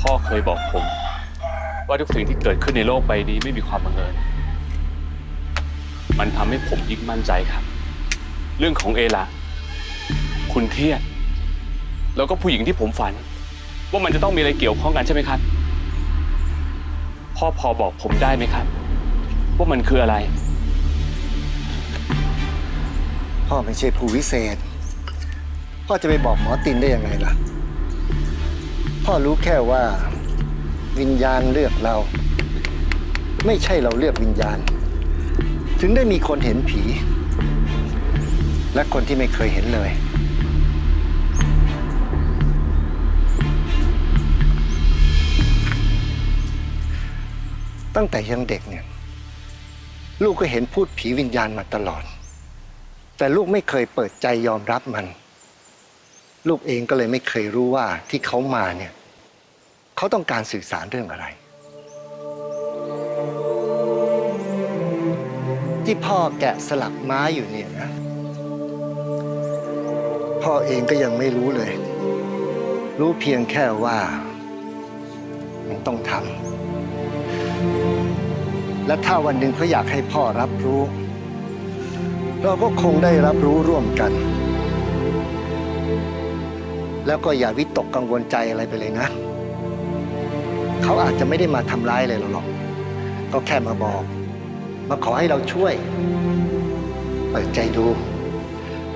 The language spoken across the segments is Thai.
พ่อเคยบอกผม ว่าทุกสิ่งที่เกิดขึ้นในโลกใบนี้ไม่มีความบังเอิญ มันทำให้ผมยิ่งมั่นใจครับ เรื่องของเอละคุณเทียดแล้วก็ผู้หญิงที่ผมฝัน ว่ามันจะต้องมีอะไรเกี่ยวข้องกันใช่ไหมครับ พ่อพอบอกผมได้ไหมครับ ว่ามันคืออะไร พ่อไม่ใช่ผู้วิเศษ พ่อจะไปบอกหมอตินได้ยังไงล่ะ พ่อรู้แค่ว่า วิญญาณเลือกเรา ไม่ใช่เราเลือกวิญญาณ ถึงได้มีคนเห็นผี และคนที่ไม่เคยเห็นเลย ตั้งแต่ยังเด็กเนี่ย ลูกก็เห็นพูดผีวิญญาณมาตลอด แต่ลูกไม่เคยเปิดใจยอมรับมัน ลูกเองก็เลยไม่เคยรู้ว่าที่เขามาเนี่ยเขาต้องการสื่อสารเรื่องอะไร ที่พ่อแกะสลักไม้อยู่เนี่ยนะ พ่อเองก็ยังไม่รู้เลย รู้เพียงแค่ว่า มันต้องทำและถ้าวันหนึ่งเขาอยากให้พ่อรับรู้ เราก็คงได้รับรู้ร่วมกัน แล้วก็อย่าวิตกกังวลใจอะไรไปเลยนะ เขาอาจจะไม่ได้มาทำร้ายอะไรเราหรอก ก็แค่มาบอก มาขอให้เราช่วย เปิดใจดู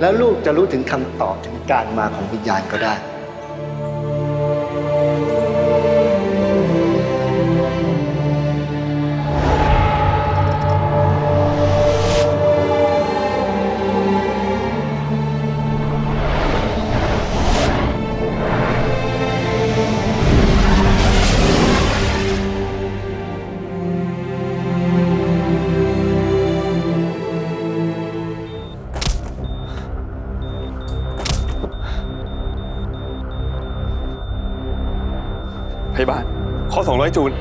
แล้วลูกจะรู้ถึงคำตอบถึงการมาของวิญญาณก็ได้ พยาบาล ข้อ 200 จูนพ